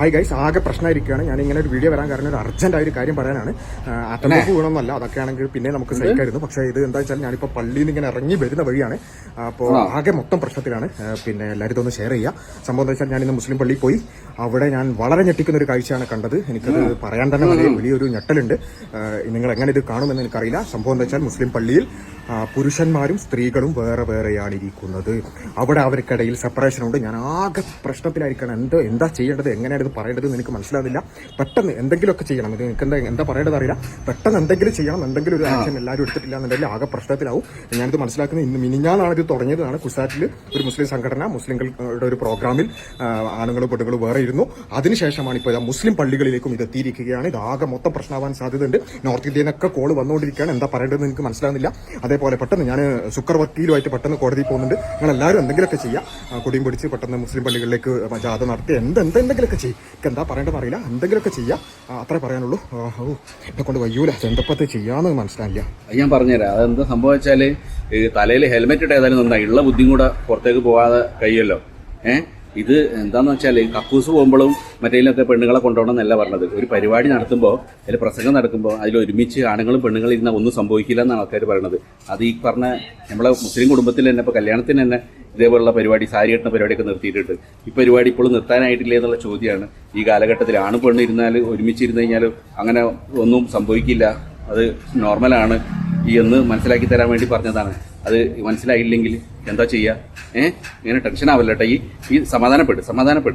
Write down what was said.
Hi guys ആകെ പ്രശ്നമായിരിക്കുകയാണ്. ഞാൻ ഇങ്ങനെ ഒരു വീഡിയോ വരാൻ കാരണം ഒരു അർജന്റ് ആയ ഒരു കാര്യം പറയാനാണ്. അറ്റംബോക്ക് വീണമെന്നല്ല അതൊക്കെ ആണെങ്കിൽ പിന്നെ നമുക്ക് സഹിക്കായിരുന്നു പക്ഷേ ഇത് എന്താ വെച്ചാൽ ഞാനിപ്പോൾ പള്ളിയിൽ നിന്ന് ഇങ്ങനെ ഇറങ്ങി വരുന്ന വഴിയാണ്. അപ്പോൾ ആകെ മൊത്തം പ്രശ്നത്തിലാണ്. പിന്നെ എല്ലാവരും ഇതൊന്ന് ഷെയർ ചെയ്യുക. സംഭവം എന്താ വെച്ചാൽ ഞാൻ ഇന്ന് മുസ്ലിം പള്ളിയിൽ പോയി. അവിടെ ഞാൻ വളരെ ഞെട്ടിക്കുന്ന ഒരു കാഴ്ചയാണ് കണ്ടത്. എനിക്കത് പറയാൻ തന്നെ വലിയ വലിയൊരു ഞെട്ടലുണ്ട്. നിങ്ങൾ എങ്ങനെ ഇത് കാണുമെന്ന് എനിക്കറിയില്ല. സംഭവം എന്താ വെച്ചാൽ മുസ്ലിം പള്ളിയിൽ പുരുഷന്മാരും സ്ത്രീകളും വേറെ വേറെയാണ് ഇരിക്കുന്നത്. അവിടെ അവർക്കിടയിൽ സെപ്പറേഷൻ ഉണ്ട്. ഞാൻ ആകെ പ്രശ്നത്തിലായിരിക്കണം എന്തോ എന്താ ചെയ്യേണ്ടത്? എങ്ങനെയാണ് ഇത് പറയേണ്ടത് എന്ന് എനിക്ക് മനസ്സിലാവുന്നില്ല. പെട്ടെന്ന് എന്തെങ്കിലുമൊക്കെ ചെയ്യണം. ഇത് എനിക്ക് എന്താ എന്താ പറയേണ്ടത് അറിയില്ല. പെട്ടെന്ന് എന്തെങ്കിലും ചെയ്യണം എന്തെങ്കിലും ഒരു ആക്ഷൻ എല്ലാവരും എടുത്തിട്ടില്ല എന്നുണ്ടെങ്കിൽ ആകെ പ്രശ്നത്തിലാവും. ഞാനിത് മനസ്സിലാക്കുന്നത് ഇന്ന് മിനിഞ്ഞാണ് ഇത് തുടങ്ങിയതാണ് കുസാറ്റിൽ ഒരു മുസ്ലിം സംഘടന മുസ്ലിങ്ങളുടെ ഒരു പ്രോഗ്രാമിൽ ആണുങ്ങളും പെണ്ണുങ്ങളും വേറെ ഇരുന്നു. അതിനുശേഷമാണ് ഇപ്പോൾ ഇതാ മുസ്ലിം പള്ളികളിലേക്കും ഇത് എത്തിയിരിക്കുകയാണ്. ഇത് ആകെ മൊത്തം പ്രശ്നമാവാൻ സാധ്യതയുണ്ട്. നോർത്ത് ഇന്ത്യനൊക്കെ കോൾ വന്നുകൊണ്ടിരിക്കുകയാണ്. എന്താ പറയേണ്ടതെന്ന് എനിക്ക് മനസ്സിലാവുന്നില്ല. അതേപോലെ പെട്ടെന്ന് ഞാൻ സുക്കർ വക്കീലുമായിട്ട് പെട്ടെന്ന് കോടതിയിൽ പോകുന്നുണ്ട്. നിങ്ങൾ എല്ലാവരും എന്തെങ്കിലുമൊക്കെ ചെയ്യുക കൊടിയും പിടിച്ച് പെട്ടെന്ന് മുസ്ലിം പള്ളികളിലേക്ക് ജാഥ നടത്തി എന്ത് എന്ത് എന്തെങ്കിലുമൊക്കെ ചെയ്യും. എന്താ പറയേണ്ടതെന്ന് അറിയില്ല. എന്തെങ്കിലുമൊക്കെ ചെയ്യുക അത്രേ പറയാനുള്ളൂ. ഓ എന്നെ കൊണ്ട് വയ്യൂല. ചെന്തപ്പത്ത് ചെയ്യാന്ന് മനസ്സിലായില്ല. ഞാൻ പറഞ്ഞുതരാം. അതെന്താ സംഭവിച്ചാൽ തലയിൽ ഹെൽമെറ്റ് ഇട്ട് ഏതായാലും നന്നായി. ഉള്ള ബുദ്ധിയും കൂടെ പുറത്തേക്ക് പോകാതെ കഴിയുമല്ലോ. ഏഹ് ഇത് എന്താന്ന് വെച്ചാൽ കക്കൂസ് പോകുമ്പോഴും മറ്റേലൊക്കെ പെണ്ണുങ്ങളെ കൊണ്ടുപോകണം എന്നല്ല പറഞ്ഞത്. ഒരു പരിപാടി നടത്തുമ്പോൾ അതിൽ പ്രസംഗം നടക്കുമ്പോൾ അതിൽ ഒരുമിച്ച് ആണുങ്ങളും പെണ്ണുങ്ങളും ഇരുന്ന ഒന്നും സംഭവിക്കില്ല എന്നാണ് ആൾക്കാർ പറയുന്നത് അത് ഈ പറഞ്ഞ നമ്മളെ മുസ്ലിം കുടുംബത്തിൽ തന്നെ ഇപ്പോൾ കല്യാണത്തിന് തന്നെ ഇതേപോലുള്ള പരിപാടി സാരി കെട്ടുന്ന പരിപാടിയൊക്കെ നിർത്തിയിട്ടുണ്ട്. ഈ പരിപാടി ഇപ്പോഴും നിർത്താനായിട്ടില്ല എന്നുള്ള ചോദ്യമാണ്. ഈ കാലഘട്ടത്തിൽ ആണ് പെണ്ണ് ഇരുന്നാൽ ഒരുമിച്ചിരുന്ന് കഴിഞ്ഞാൽ അങ്ങനെ ഒന്നും സംഭവിക്കില്ല. അത് നോർമലാണ് ഈ എന്ന് മനസ്സിലാക്കി തരാൻ വേണ്ടി പറഞ്ഞതാണ്. അത് മനസ്സിലായില്ലെങ്കിൽ എന്താ ചെയ്യുക? ഏഹ് ഇങ്ങനെ ടെൻഷൻ ആവല്ലേട്ടാ ഈ ഈ സമാധാനപ്പെട്ട് സമാധാനപ്പെട്.